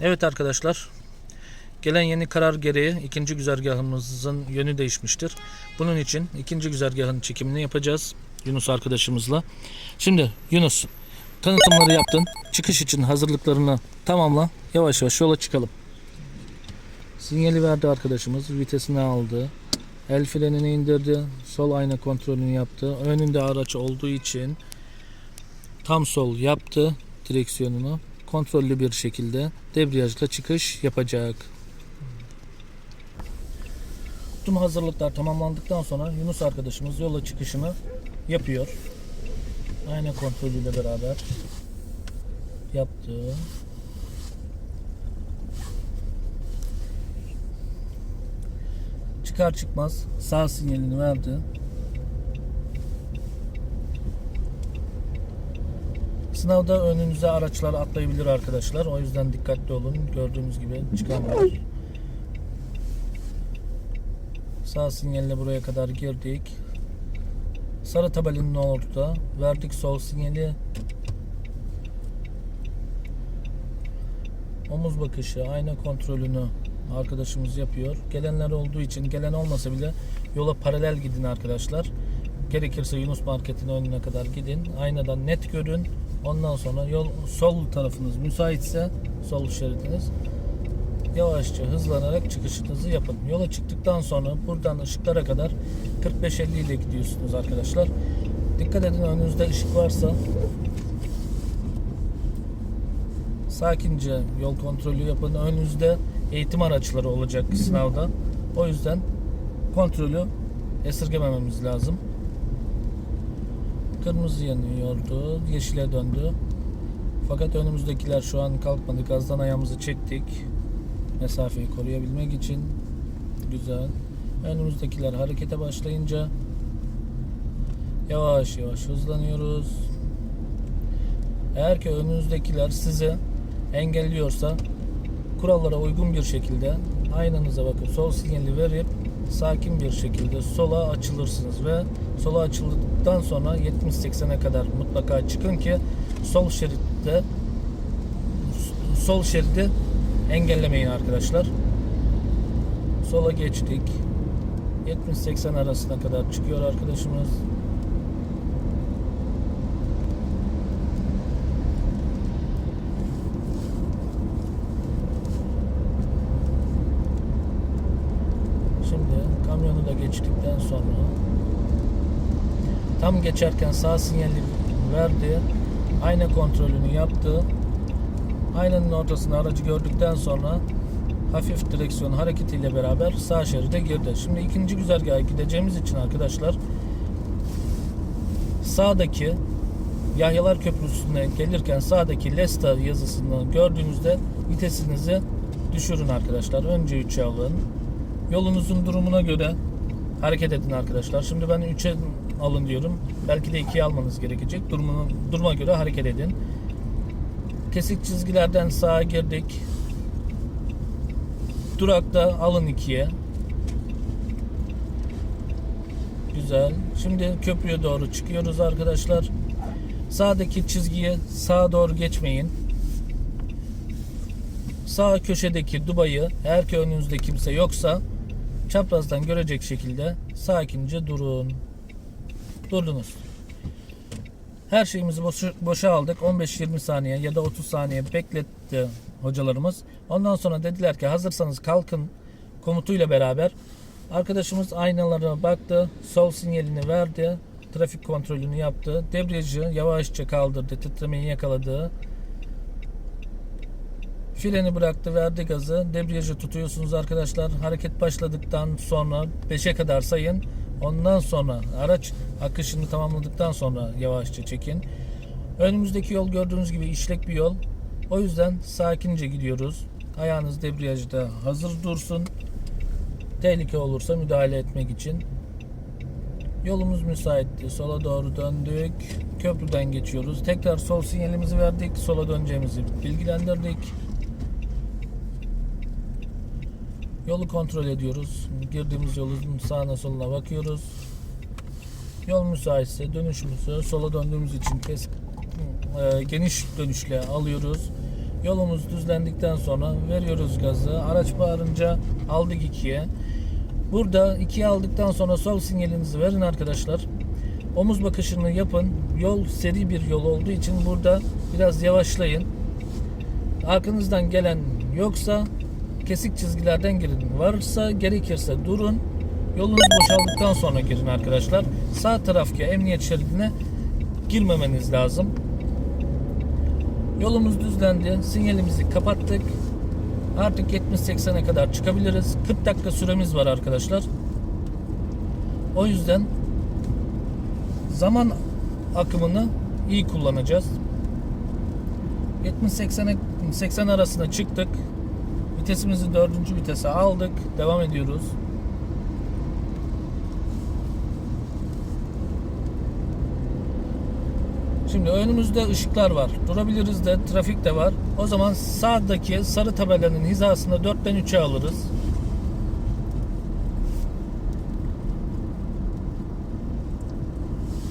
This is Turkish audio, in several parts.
Evet arkadaşlar. Gelen yeni karar gereği ikinci güzergahımızın yönü değişmiştir. Bunun için ikinci güzergahın çekimini yapacağız Yunus arkadaşımızla. Şimdi Yunus tanıtımları yaptın. Çıkış için hazırlıklarını tamamla. Yavaş yavaş yola çıkalım. Sinyali verdi arkadaşımız. Vitesini aldı. El frenini indirdi. Sol ayna kontrolünü yaptı. Önünde araç olduğu için tam sol yaptı direksiyonunu. Kontrollü bir şekilde debriyajla çıkış yapacak. Tüm hazırlıklar tamamlandıktan sonra Yunus arkadaşımız yola çıkışını yapıyor. Ayna kontrolüyle beraber yaptı. Çıkar çıkmaz sağ sinyalini verdi. Sınavda önünüze araçlar atlayabilir arkadaşlar. O yüzden dikkatli olun. Gördüğünüz gibi çıkamıyor. Sağ sinyalle buraya kadar girdik. Sarı tabelanın orada. Verdik sol sinyali. Omuz bakışı, ayna kontrolünü arkadaşımız yapıyor. Gelenler olduğu için gelen olmasa bile yola paralel gidin arkadaşlar. Gerekirse Yunus Market'in önüne kadar gidin. Aynadan net görün. Ondan sonra yol sol tarafınız müsaitse sol şeridiniz yavaşça hızlanarak çıkışınızı yapın. Yola çıktıktan sonra buradan ışıklara kadar 45-50 ile gidiyorsunuz arkadaşlar. Dikkat edin önünüzde ışık varsa sakince yol kontrolü yapın. Önünüzde eğitim araçları olacak sınavda. O yüzden kontrolü esirgemememiz lazım. Kırmızı yanıyordu. Yeşile döndü. Fakat önümüzdekiler şu an kalkmadı. Gazdan ayağımızı çektik. Mesafeyi koruyabilmek için. Güzel. Önümüzdekiler harekete başlayınca yavaş yavaş hızlanıyoruz. Eğer ki önünüzdekiler sizi engelliyorsa kurallara uygun bir şekilde aynanıza bakıp sol sinyali verip sakin bir şekilde sola açılırsınız ve sola açıldıktan sonra 70-80'e kadar mutlaka çıkın ki sol şeritte sol şeridi engellemeyin arkadaşlar. Sola geçtik. 70-80 arasına kadar çıkıyor arkadaşımız. Şimdi kamyonu da geçtikten sonra tam geçerken sağ sinyali verdi. Ayna kontrolünü yaptı. Aynanın ortasında aracı gördükten sonra hafif direksiyon hareketiyle beraber sağ şeride girdi. Şimdi ikinci güzergaha gideceğimiz için arkadaşlar sağdaki Yahyalar Köprüsü'ne gelirken sağdaki Lesta yazısını gördüğünüzde vitesinizi düşürün arkadaşlar. Önce 3'e alın. Yolunuzun durumuna göre hareket edin arkadaşlar. Şimdi ben 3'e alın diyorum. Belki de 2'ye almanız gerekecek. Durumuna, duruma göre hareket edin. Kesik çizgilerden sağa girdik. Durakta alın 2'ye. Güzel. Şimdi köprüye doğru çıkıyoruz arkadaşlar. Sağdaki çizgiye sağa doğru geçmeyin. Sağ köşedeki dubayı eğer ki önünüzde kimse yoksa çaprazdan görecek şekilde sakince durun. Durdunuz. Her şeyimizi boşa, boşa aldık. 15-20 saniye ya da 30 saniye bekletti hocalarımız. Ondan sonra dediler ki hazırsanız kalkın komutuyla beraber arkadaşımız aynalarına baktı. Sol sinyalini verdi. Trafik kontrolünü yaptı. Debriyajı yavaşça kaldırdı. Titremeyi yakaladı. Freni bıraktı, verdi gazı. Debriyajı tutuyorsunuz arkadaşlar. Hareket başladıktan sonra 5'e kadar sayın. Ondan sonra araç akışını tamamladıktan sonra yavaşça çekin. Önümüzdeki yol gördüğünüz gibi işlek bir yol. O yüzden sakince gidiyoruz. Ayağınız debriyajda hazır dursun. Tehlike olursa müdahale etmek için. Yolumuz müsaitti. Sola doğru döndük. Köprüden geçiyoruz. Tekrar sol sinyalimizi verdik. Sola döneceğimizi bilgilendirdik. Yolu kontrol ediyoruz. Girdiğimiz yolun sağına soluna bakıyoruz. Yol müsaitse dönüşümüzü sola döndüğümüz için kes, e, geniş dönüşle alıyoruz. Yolumuz düzlendikten sonra veriyoruz gazı. Araç bağırınca aldık ikiye. Burada ikiye aldıktan sonra sol sinyalinizi verin arkadaşlar. Omuz bakışını yapın. Yol seri bir yol olduğu için burada biraz yavaşlayın. Arkanızdan gelen yoksa kesik çizgilerden girin. Varsa gerekirse durun. Yolunuz boşaldıktan sonra girin arkadaşlar. Sağ taraftaki emniyet şeridine girmemeniz lazım. Yolumuz düzlendi. Sinyalimizi kapattık. Artık 70-80'e kadar çıkabiliriz. 40 dakika süremiz var arkadaşlar. O yüzden zaman akımını iyi kullanacağız. 70-80'e 80 arasına çıktık. Vitesimizi dördüncü vitese aldık. Devam ediyoruz. Şimdi önümüzde ışıklar var. Durabiliriz de trafik de var. O zaman sağdaki sarı tabelanın hizasında 4'ten 3'e alırız.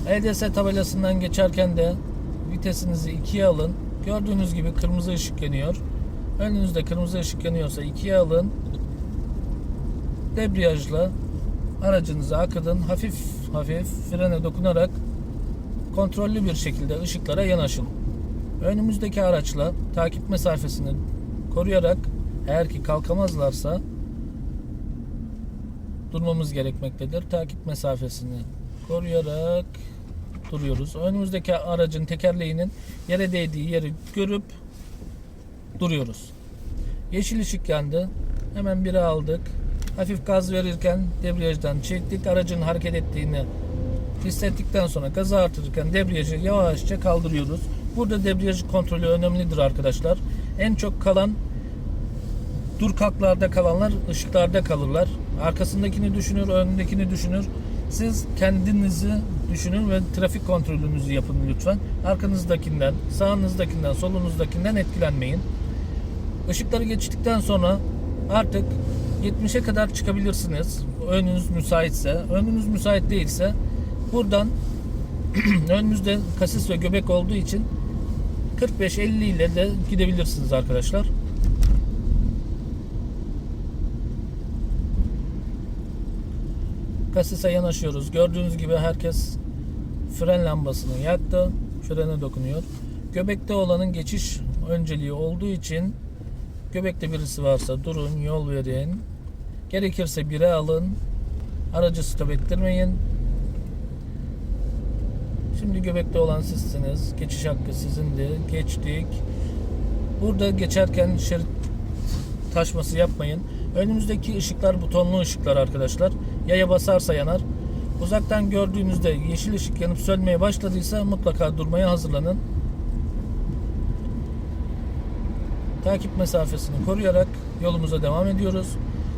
EDS tabelasından geçerken de vitesinizi 2'ye alın. Gördüğünüz gibi kırmızı ışık yanıyor. Önünüzde kırmızı ışık yanıyorsa 2'ye alın. Debriyajla aracınızı akıdın. Hafif hafif frene dokunarak kontrollü bir şekilde ışıklara yanaşın. Önümüzdeki araçla takip mesafesini koruyarak eğer ki kalkamazlarsa durmamız gerekmektedir. Takip mesafesini koruyarak duruyoruz. Önümüzdeki aracın tekerleğinin yere değdiği yeri görüp duruyoruz. Yeşil ışık yandı. Hemen biri aldık. Hafif gaz verirken debriyajdan çektik. Aracın hareket ettiğini hissettikten sonra gazı artırırken debriyajı yavaşça kaldırıyoruz. Burada debriyaj kontrolü önemlidir arkadaşlar. En çok kalan dur kalklarda kalanlar ışıklarda kalırlar. Arkasındakini düşünür, önündekini düşünür. Siz kendinizi düşünün ve trafik kontrolünüzü yapın lütfen. Arkanızdakinden, sağınızdakinden, solunuzdakinden etkilenmeyin. Işıkları geçtikten sonra artık 70'e kadar çıkabilirsiniz. Önünüz müsaitse. Önünüz müsait değilse buradan önümüzde kasis ve göbek olduğu için 45-50 ile de gidebilirsiniz arkadaşlar. Kasise yanaşıyoruz. Gördüğünüz gibi herkes fren lambasını yaktı. Frene dokunuyor. Göbekte olanın geçiş önceliği olduğu için göbekte birisi varsa durun, yol verin. Gerekirse bire alın. Aracı stop ettirmeyin. Şimdi göbekte olan sizsiniz. Geçiş hakkı sizindi. Geçtik. Burada geçerken şerit taşması yapmayın. Önümüzdeki ışıklar butonlu ışıklar arkadaşlar. Yaya basarsa yanar. Uzaktan gördüğünüzde yeşil ışık yanıp sönmeye başladıysa mutlaka durmaya hazırlanın. Takip mesafesini koruyarak yolumuza devam ediyoruz.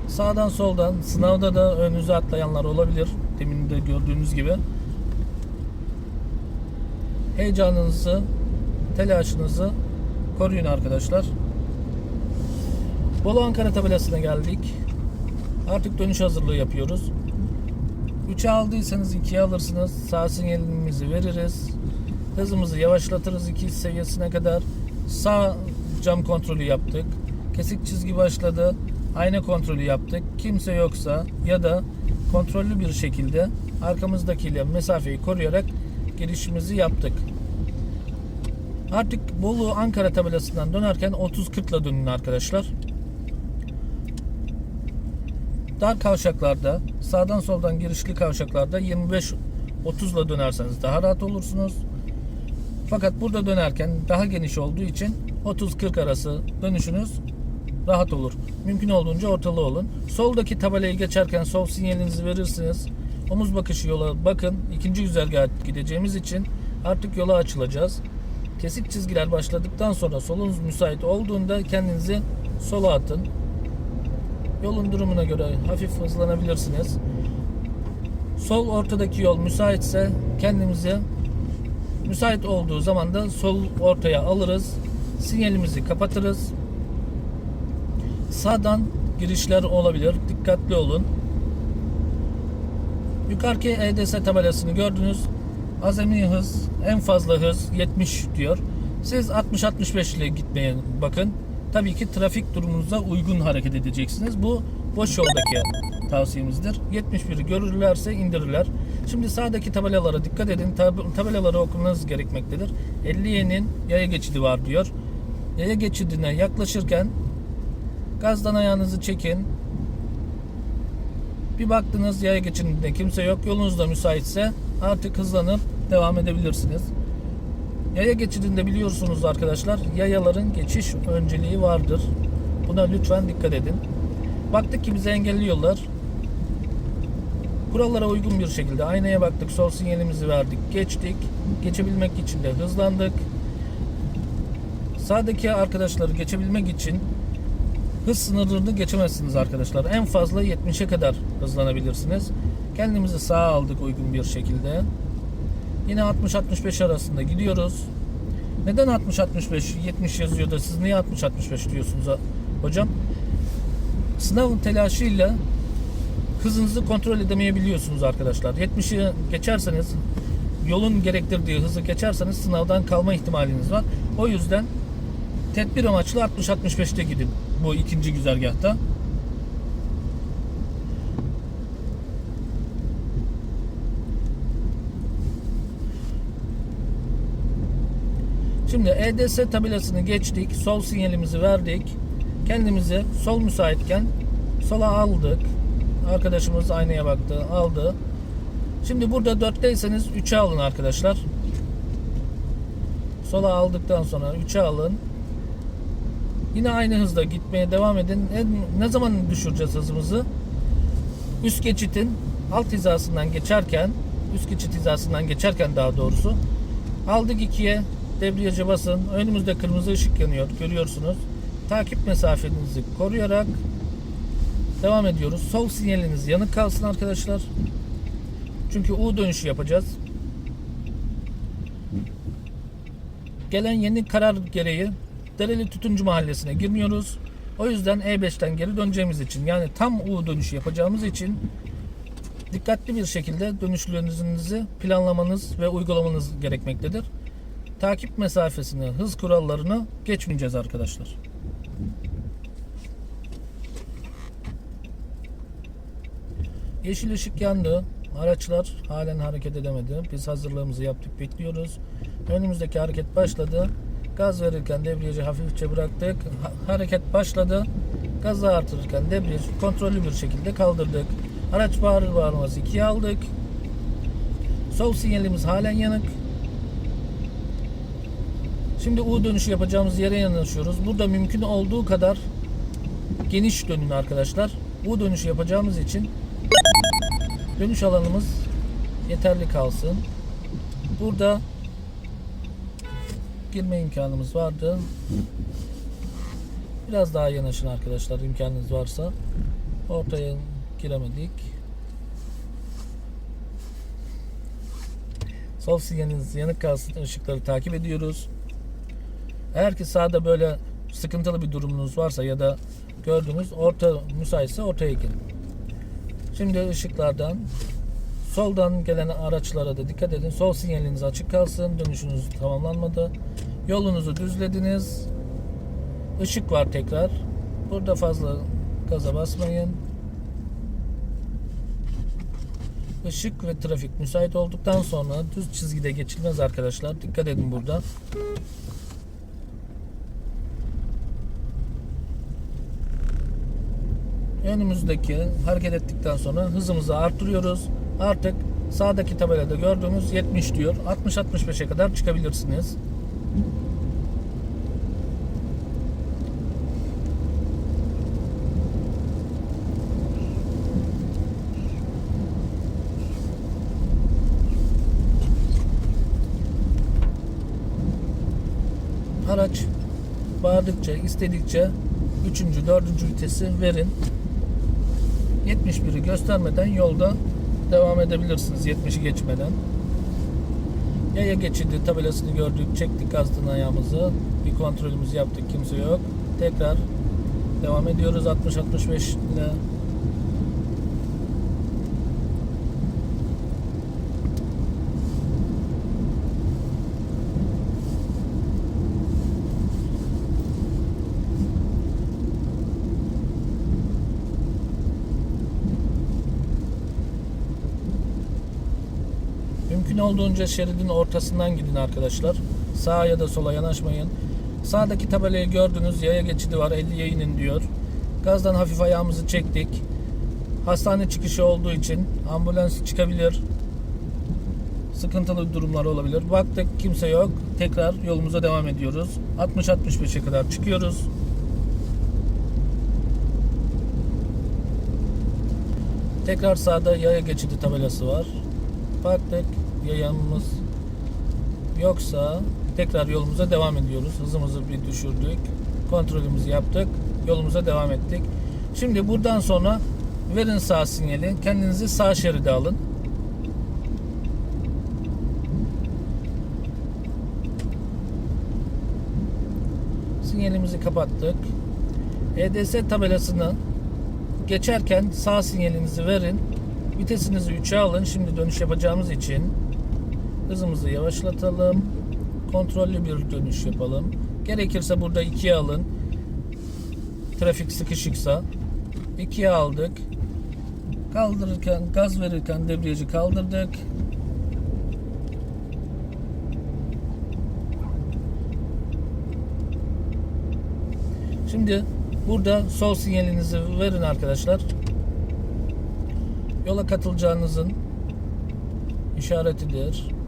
Sağdan soldan sınavda da önünüze atlayanlar olabilir. Demin de gördüğünüz gibi. Heyecanınızı, telaşınızı koruyun arkadaşlar. Bolu Ankara tabelasına geldik. Artık dönüş hazırlığı yapıyoruz. 3'e aldıysanız 2'ye alırsınız. Sağ sinyalimizi veririz. Hızımızı yavaşlatırız 2 seviyesine kadar. Sağ cam kontrolü yaptık. Kesik çizgi başladı. Ayna kontrolü yaptık. Kimse yoksa ya da kontrollü bir şekilde arkamızdakiyle mesafeyi koruyarak girişimizi yaptık. Artık Bolu Ankara tabelasından dönerken 30-40 ile dönün arkadaşlar. Dar kavşaklarda, sağdan soldan girişli kavşaklarda 25 30 ile dönerseniz daha rahat olursunuz. Fakat burada dönerken daha geniş olduğu için 30-40 arası dönüşünüz rahat olur. Mümkün olduğunca ortalı olun. Soldaki tabelayı geçerken sol sinyalinizi verirsiniz. Omuz bakışı yola bakın. İkinci güzergaha gideceğimiz için artık yola açılacağız. Kesik çizgiler başladıktan sonra solunuz müsait olduğunda kendinizi sola atın. Yolun durumuna göre hafif hızlanabilirsiniz. Sol ortadaki yol müsaitse kendimizi müsait olduğu zaman da sol ortaya alırız. Sinyalimizi kapatırız. Sağdan girişler olabilir. Dikkatli olun. Yukarıki EDS tabelasını gördünüz. Azami hız, en fazla hız 70 diyor. Siz 60-65 ile gitmeye bakın. Tabii ki trafik durumunuza uygun hareket edeceksiniz. Bu boş yoldaki tavsiyemizdir. 71'i görürlerse indirirler. Şimdi sağdaki tabelalara dikkat edin. Tab- tabelaları okumanız gerekmektedir. 50'yenin yaya geçidi var diyor. Yaya geçidine yaklaşırken gazdan ayağınızı çekin. Bir baktınız yaya geçidinde kimse yok. Yolunuz da müsaitse artık hızlanıp devam edebilirsiniz. Yaya geçidinde biliyorsunuz arkadaşlar yayaların geçiş önceliği vardır. Buna lütfen dikkat edin. Baktık ki bizi engelliyorlar. Kurallara uygun bir şekilde aynaya baktık, sol sinyalimizi verdik, geçtik. Geçebilmek için de hızlandık. Sağdaki arkadaşları geçebilmek için hız sınırını geçemezsiniz arkadaşlar. En fazla 70'e kadar hızlanabilirsiniz. Kendimizi sağa aldık uygun bir şekilde. Yine 60-65 arasında gidiyoruz. Neden 60-65 70 yazıyor da siz niye 60-65 diyorsunuz hocam? Sınav telaşıyla hızınızı kontrol edemeyebiliyorsunuz arkadaşlar. 70'i geçerseniz yolun gerektirdiği hızı geçerseniz sınavdan kalma ihtimaliniz var. O yüzden tedbir amaçlı 60-65'te gidin bu ikinci güzergahta. Şimdi EDS tabelasını geçtik. Sol sinyalimizi verdik. Kendimizi sol müsaitken sola aldık. Arkadaşımız aynaya baktı, aldı. Şimdi burada 4'teyseniz 3'e alın arkadaşlar. Sola aldıktan sonra 3'e alın. Yine aynı hızda gitmeye devam edin. Ne zaman düşüreceğiz hızımızı? Üst geçitin alt hizasından geçerken, üst geçit hizasından geçerken daha doğrusu aldık ikiye debriyaja basın. Önümüzde kırmızı ışık yanıyor. Görüyorsunuz. Takip mesafenizi koruyarak devam ediyoruz. Sol sinyaliniz yanık kalsın arkadaşlar. Çünkü U dönüşü yapacağız. Gelen yeni karar gereği Dereli Tütüncü Mahallesi'ne girmiyoruz. O yüzden E5'ten geri döneceğimiz için yani tam U dönüşü yapacağımız için dikkatli bir şekilde dönüşlerinizi planlamanız ve uygulamanız gerekmektedir. Takip mesafesini, hız kurallarını geçmeyeceğiz arkadaşlar. Yeşil ışık yandı. Araçlar halen hareket edemedi. Biz hazırlığımızı yaptık, bekliyoruz. Önümüzdeki hareket başladı. Gaz verirken debriyajı hafifçe bıraktık. Ha- hareket başladı. Gazı artırırken debriyajı kontrollü bir şekilde kaldırdık. Araç bağırır bağırmaz ikiye aldık. Sol sinyalimiz halen yanık. Şimdi U dönüşü yapacağımız yere yanaşıyoruz. Burada mümkün olduğu kadar geniş dönün arkadaşlar. U dönüşü yapacağımız için dönüş alanımız yeterli kalsın. Burada girme imkanımız vardı. Biraz daha yanaşın arkadaşlar imkanınız varsa. Ortaya giremedik. Sol sinyaliniz yanık kalsın. ışıkları takip ediyoruz. Eğer ki sağda böyle sıkıntılı bir durumunuz varsa ya da gördüğünüz orta müsaitse ortaya girin. Şimdi ışıklardan soldan gelen araçlara da dikkat edin. Sol sinyaliniz açık kalsın. Dönüşünüz tamamlanmadı. Yolunuzu düzlediniz. Işık var tekrar. Burada fazla gaza basmayın. Işık ve trafik müsait olduktan sonra düz çizgide geçilmez arkadaşlar. Dikkat edin burada. Önümüzdeki hareket ettikten sonra hızımızı arttırıyoruz. Artık sağdaki tabelada gördüğümüz 70 diyor. 60-65'e kadar çıkabilirsiniz. Araç bağırdıkça, istedikçe 3. 4. vitesi verin. 71'i göstermeden yolda devam edebilirsiniz 70'i geçmeden. Yaya geçidi tabelasını gördük, çektik gazdan ayağımızı. Bir kontrolümüzü yaptık, kimse yok. Tekrar devam ediyoruz 60-65 ile. Olduğunca şeridin ortasından gidin arkadaşlar. Sağa ya da sola yanaşmayın. Sağdaki tabelayı gördünüz. Yaya geçidi var. 50'ye inin diyor. Gazdan hafif ayağımızı çektik. Hastane çıkışı olduğu için ambulans çıkabilir. Sıkıntılı durumlar olabilir. Baktık kimse yok. Tekrar yolumuza devam ediyoruz. 60-65'e kadar çıkıyoruz. Tekrar sağda yaya geçidi tabelası var. Baktık yayamız yoksa tekrar yolumuza devam ediyoruz. Hızımızı bir düşürdük. Kontrolümüzü yaptık. Yolumuza devam ettik. Şimdi buradan sonra verin sağ sinyali. Kendinizi sağ şeride alın. Sinyalimizi kapattık. EDS tabelasını geçerken sağ sinyalinizi verin. Vitesinizi 3'e alın. Şimdi dönüş yapacağımız için hızımızı yavaşlatalım. Kontrollü bir dönüş yapalım. Gerekirse burada 2'ye alın. Trafik sıkışıksa 2'ye aldık. Kaldırırken, gaz verirken debriyajı kaldırdık. Şimdi burada sol sinyalinizi verin arkadaşlar. Yola katılacağınızın işaretidir.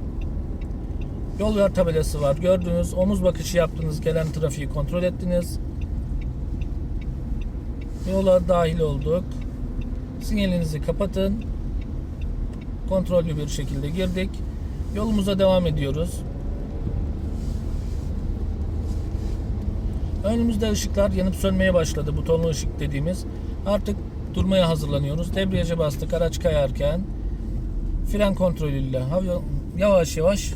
Yol ver tabelası var. Gördünüz. Omuz bakışı yaptınız. Gelen trafiği kontrol ettiniz. Yola dahil olduk. Sinyalinizi kapatın. Kontrollü bir şekilde girdik. Yolumuza devam ediyoruz. Önümüzde ışıklar yanıp sönmeye başladı. Butonlu ışık dediğimiz. Artık durmaya hazırlanıyoruz. Debriyaja bastık araç kayarken. Fren kontrolüyle yavaş yavaş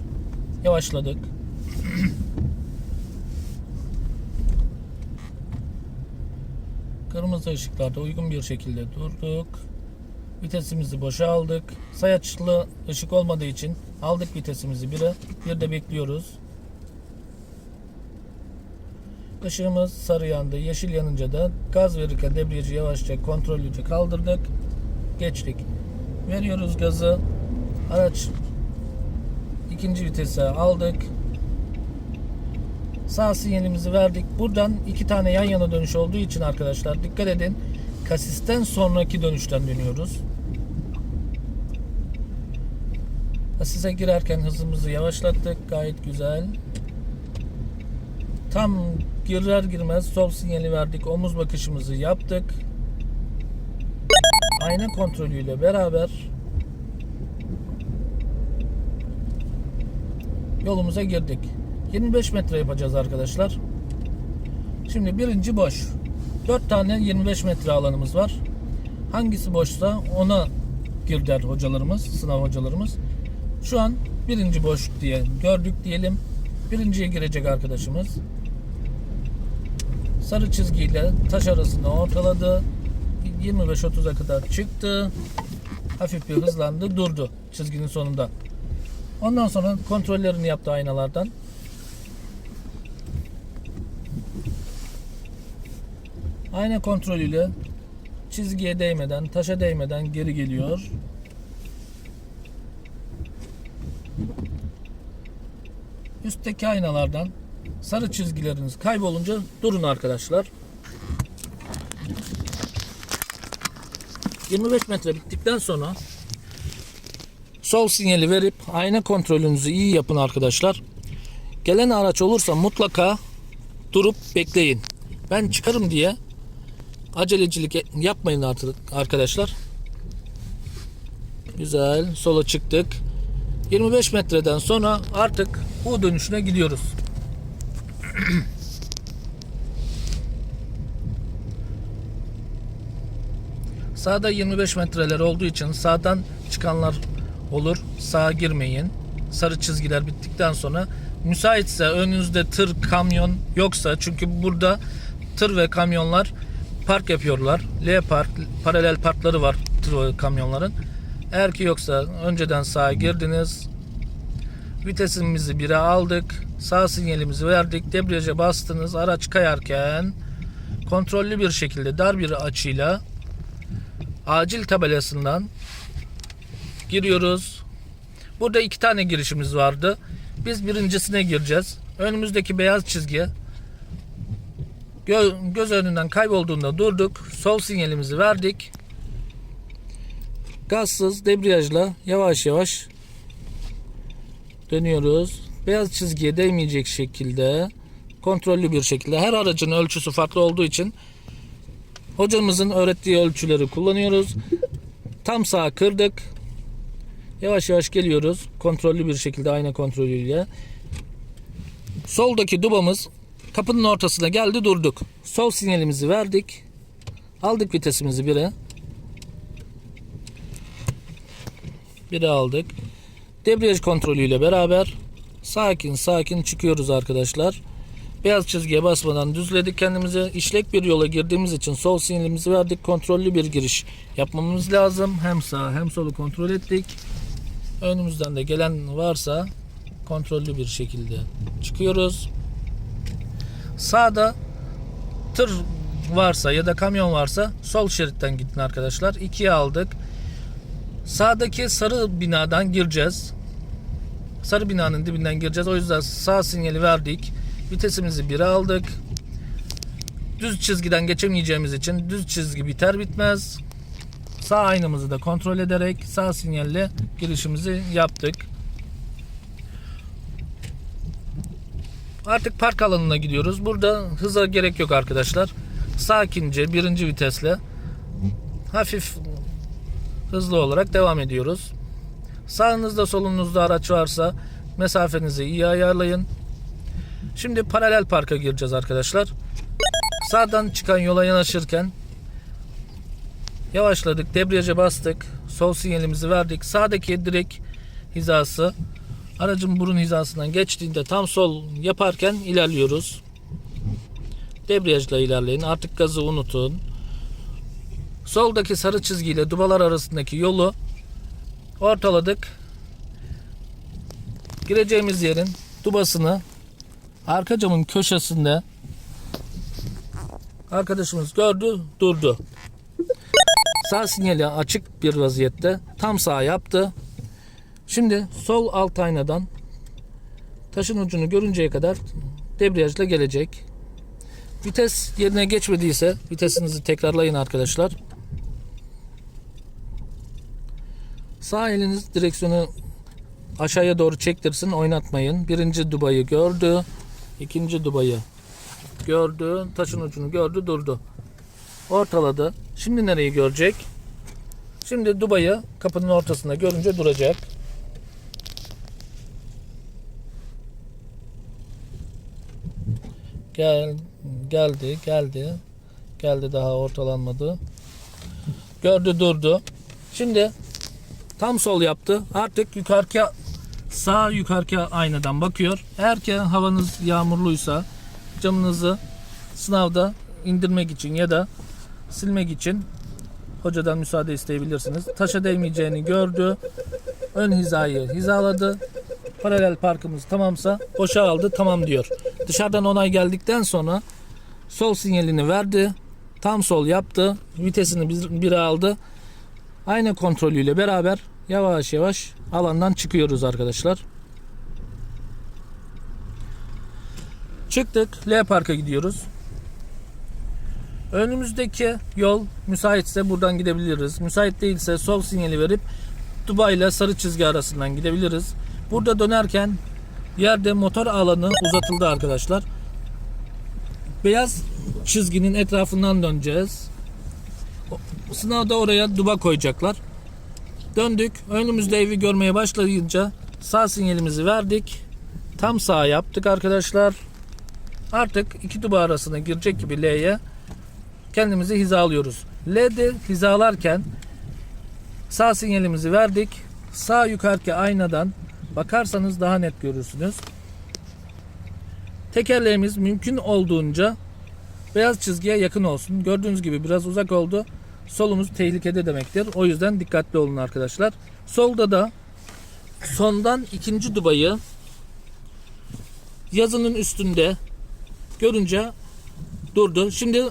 yavaşladık. Kırmızı ışıklarda uygun bir şekilde durduk. Vitesimizi boşa aldık. Sayaçlı ışık olmadığı için aldık vitesimizi bire. Bir de bekliyoruz. Işığımız sarı yandı. Yeşil yanınca da gaz verirken debriyajı yavaşça kontrollüce kaldırdık. Geçtik. Veriyoruz gazı. Araç ikinci vitese aldık. Sağ sinyalimizi verdik. Buradan iki tane yan yana dönüş olduğu için arkadaşlar dikkat edin. Kasisten sonraki dönüşten dönüyoruz. Kasise girerken hızımızı yavaşlattık. Gayet güzel. Tam girer girmez sol sinyali verdik. Omuz bakışımızı yaptık. Ayna kontrolüyle beraber yolumuza girdik. 25 metre yapacağız arkadaşlar. Şimdi birinci boş. 4 tane 25 metre alanımız var. Hangisi boşsa ona gir der hocalarımız, sınav hocalarımız. Şu an birinci boş diye gördük diyelim. Birinciye girecek arkadaşımız. Sarı çizgiyle taş arasında ortaladı. 25-30'a kadar çıktı. Hafif bir hızlandı, durdu çizginin sonunda. Ondan sonra kontrollerini yaptı aynalardan. Ayna kontrolüyle çizgiye değmeden, taşa değmeden geri geliyor. Üstteki aynalardan sarı çizgileriniz kaybolunca durun arkadaşlar. 25 metre bittikten sonra sol sinyali verip ayna kontrolünüzü iyi yapın arkadaşlar. Gelen araç olursa mutlaka durup bekleyin. Ben çıkarım diye acelecilik yapmayın artık arkadaşlar. Güzel. Sola çıktık. 25 metreden sonra artık U dönüşüne gidiyoruz. Sağda 25 metreler olduğu için sağdan çıkanlar olur. Sağa girmeyin. Sarı çizgiler bittikten sonra müsaitse önünüzde tır, kamyon yoksa çünkü burada tır ve kamyonlar park yapıyorlar. L park, paralel parkları var tır ve kamyonların. Eğer ki yoksa önceden sağa girdiniz. Vitesimizi 1'e aldık. Sağ sinyalimizi verdik. Debriyaja bastınız. Araç kayarken kontrollü bir şekilde dar bir açıyla acil tabelasından giriyoruz. Burada iki tane girişimiz vardı. Biz birincisine gireceğiz. Önümüzdeki beyaz çizgi gö- göz önünden kaybolduğunda durduk. Sol sinyalimizi verdik. Gazsız debriyajla yavaş yavaş dönüyoruz. Beyaz çizgiye değmeyecek şekilde kontrollü bir şekilde her aracın ölçüsü farklı olduğu için hocamızın öğrettiği ölçüleri kullanıyoruz. Tam sağa kırdık. Yavaş yavaş geliyoruz. Kontrollü bir şekilde ayna kontrolüyle. Soldaki dubamız kapının ortasına geldi durduk. Sol sinyalimizi verdik. Aldık vitesimizi bire. Bire aldık. Debriyaj kontrolüyle beraber sakin sakin çıkıyoruz arkadaşlar. Beyaz çizgiye basmadan düzledik kendimizi. İşlek bir yola girdiğimiz için sol sinyalimizi verdik. Kontrollü bir giriş yapmamız lazım. Hem sağ hem solu kontrol ettik. Önümüzden de gelen varsa kontrollü bir şekilde çıkıyoruz. Sağda tır varsa ya da kamyon varsa sol şeritten gidin arkadaşlar. İkiye aldık. Sağdaki sarı binadan gireceğiz. Sarı binanın dibinden gireceğiz. O yüzden sağ sinyali verdik. Vitesimizi 1'e aldık. Düz çizgiden geçemeyeceğimiz için düz çizgi biter bitmez. Sağ aynamızı da kontrol ederek sağ sinyalle girişimizi yaptık. Artık park alanına gidiyoruz. Burada hıza gerek yok arkadaşlar. Sakince birinci vitesle hafif hızlı olarak devam ediyoruz. Sağınızda solunuzda araç varsa mesafenizi iyi ayarlayın. Şimdi paralel parka gireceğiz arkadaşlar. Sağdan çıkan yola yanaşırken yavaşladık, debriyaja bastık. Sol sinyalimizi verdik. Sağdaki direk hizası aracın burun hizasından geçtiğinde tam sol yaparken ilerliyoruz. Debriyajla ilerleyin. Artık gazı unutun. Soldaki sarı çizgiyle dubalar arasındaki yolu ortaladık. Gireceğimiz yerin dubasını arka camın köşesinde arkadaşımız gördü, durdu. Sağ sinyali açık bir vaziyette tam sağ yaptı. Şimdi sol alt aynadan taşın ucunu görünceye kadar debriyajla gelecek. Vites yerine geçmediyse vitesinizi tekrarlayın arkadaşlar. Sağ eliniz direksiyonu aşağıya doğru çektirsin oynatmayın. Birinci dubayı gördü. ikinci dubayı gördü. Taşın ucunu gördü durdu. Ortaladı. Şimdi nereyi görecek? Şimdi dubayı kapının ortasında görünce duracak. Gel, geldi, geldi. Geldi daha ortalanmadı. Gördü durdu. Şimdi tam sol yaptı. Artık yukarıki sağ yukarıki aynadan bakıyor. Eğer ki havanız yağmurluysa camınızı sınavda indirmek için ya da silmek için hocadan müsaade isteyebilirsiniz. Taşa değmeyeceğini gördü. Ön hizayı hizaladı. Paralel parkımız tamamsa boşa aldı tamam diyor. Dışarıdan onay geldikten sonra sol sinyalini verdi. Tam sol yaptı. Vitesini bir, bire aldı. Ayna kontrolüyle beraber yavaş yavaş alandan çıkıyoruz arkadaşlar. Çıktık. L Park'a gidiyoruz. Önümüzdeki yol müsaitse buradan gidebiliriz. Müsait değilse sol sinyali verip Dubai ile sarı çizgi arasından gidebiliriz. Burada dönerken yerde motor alanı uzatıldı arkadaşlar. Beyaz çizginin etrafından döneceğiz. Sınavda oraya duba koyacaklar. Döndük. Önümüzde evi görmeye başlayınca sağ sinyalimizi verdik. Tam sağ yaptık arkadaşlar. Artık iki duba arasına girecek gibi L'ye kendimizi hizalıyoruz. L'de hizalarken sağ sinyalimizi verdik. Sağ yukarıki aynadan bakarsanız daha net görürsünüz. Tekerleğimiz mümkün olduğunca beyaz çizgiye yakın olsun. Gördüğünüz gibi biraz uzak oldu. Solumuz tehlikede demektir. O yüzden dikkatli olun arkadaşlar. Solda da sondan ikinci dubayı yazının üstünde görünce durdu. Şimdi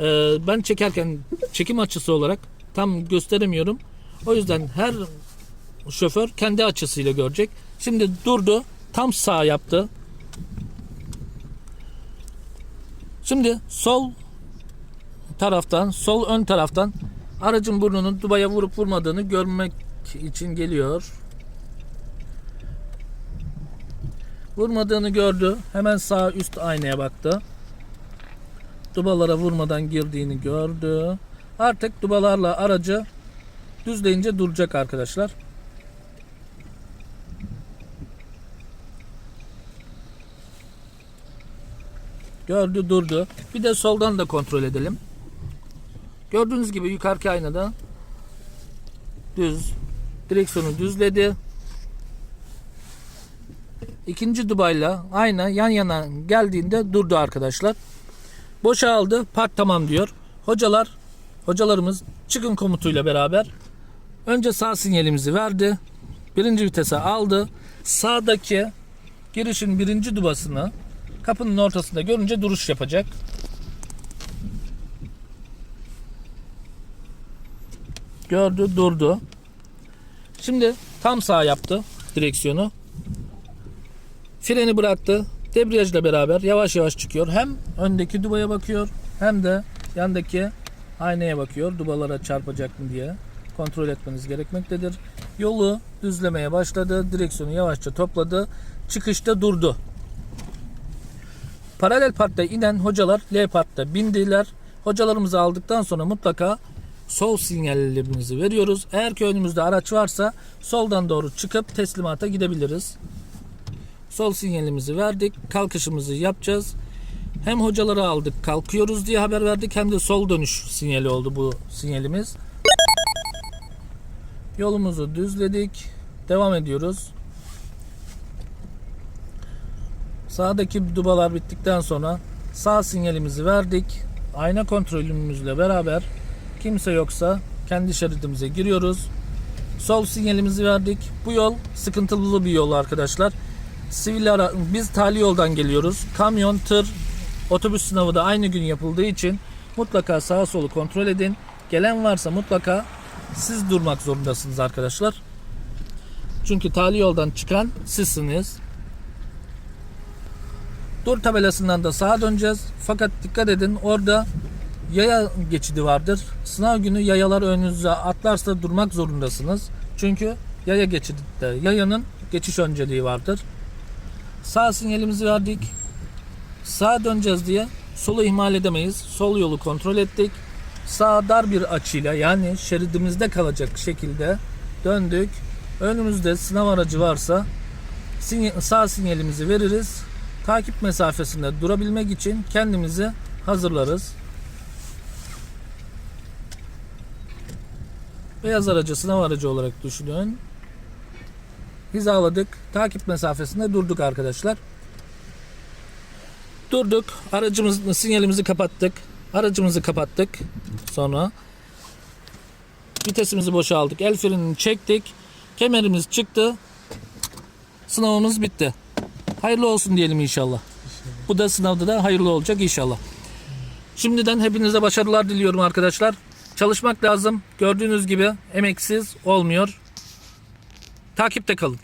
e, ben çekerken çekim açısı olarak tam gösteremiyorum. O yüzden her şoför kendi açısıyla görecek. Şimdi durdu. Tam sağ yaptı. Şimdi sol taraftan, sol ön taraftan aracın burnunun dubaya vurup vurmadığını görmek için geliyor. Vurmadığını gördü. Hemen sağ üst aynaya baktı. Dubalara vurmadan girdiğini gördü. Artık dubalarla aracı düzleyince duracak arkadaşlar. Gördü durdu. Bir de soldan da kontrol edelim. Gördüğünüz gibi yukarıki aynada düz. Direksiyonu düzledi. İkinci dubayla ayna yan yana geldiğinde durdu arkadaşlar. Boşa aldı. Park tamam diyor. Hocalar, hocalarımız çıkın komutuyla beraber önce sağ sinyalimizi verdi. Birinci vitese aldı. Sağdaki girişin birinci dubasını kapının ortasında görünce duruş yapacak. Gördü, durdu. Şimdi tam sağ yaptı direksiyonu. Freni bıraktı. Debriyajla beraber yavaş yavaş çıkıyor. Hem öndeki dubaya bakıyor hem de yandaki aynaya bakıyor. Dubalara çarpacak mı diye kontrol etmeniz gerekmektedir. Yolu düzlemeye başladı. Direksiyonu yavaşça topladı. Çıkışta durdu. Paralel parkta inen hocalar L parkta bindiler. Hocalarımızı aldıktan sonra mutlaka sol sinyallerimizi veriyoruz. Eğer ki önümüzde araç varsa soldan doğru çıkıp teslimata gidebiliriz. Sol sinyalimizi verdik. Kalkışımızı yapacağız. Hem hocaları aldık kalkıyoruz diye haber verdik hem de sol dönüş sinyali oldu bu sinyalimiz. Yolumuzu düzledik. Devam ediyoruz. Sağdaki dubalar bittikten sonra sağ sinyalimizi verdik. Ayna kontrolümüzle beraber kimse yoksa kendi şeridimize giriyoruz. Sol sinyalimizi verdik. Bu yol sıkıntılı bir yol arkadaşlar. Sivil ara biz tali yoldan geliyoruz. Kamyon, tır, otobüs sınavı da aynı gün yapıldığı için mutlaka sağa solu kontrol edin. Gelen varsa mutlaka siz durmak zorundasınız arkadaşlar. Çünkü tali yoldan çıkan sizsiniz. Dur tabelasından da sağa döneceğiz. Fakat dikkat edin orada yaya geçidi vardır. Sınav günü yayalar önünüze atlarsa durmak zorundasınız. Çünkü yaya geçidinde yayanın geçiş önceliği vardır. Sağ sinyalimizi verdik. Sağa döneceğiz diye solu ihmal edemeyiz. Sol yolu kontrol ettik. Sağ dar bir açıyla yani şeridimizde kalacak şekilde döndük. Önümüzde sınav aracı varsa sağ sinyalimizi veririz. Takip mesafesinde durabilmek için kendimizi hazırlarız. Beyaz aracı sınav aracı olarak düşünün. Hizaladık. Takip mesafesinde durduk arkadaşlar. Durduk. Aracımız sinyalimizi kapattık. Aracımızı kapattık. Sonra vitesimizi boşalttık. El frenini çektik. Kemerimiz çıktı. Sınavımız bitti. Hayırlı olsun diyelim inşallah. Bu da sınavda da hayırlı olacak inşallah. Şimdiden hepinize başarılar diliyorum arkadaşlar. Çalışmak lazım. Gördüğünüz gibi emeksiz olmuyor. Takipte kalın.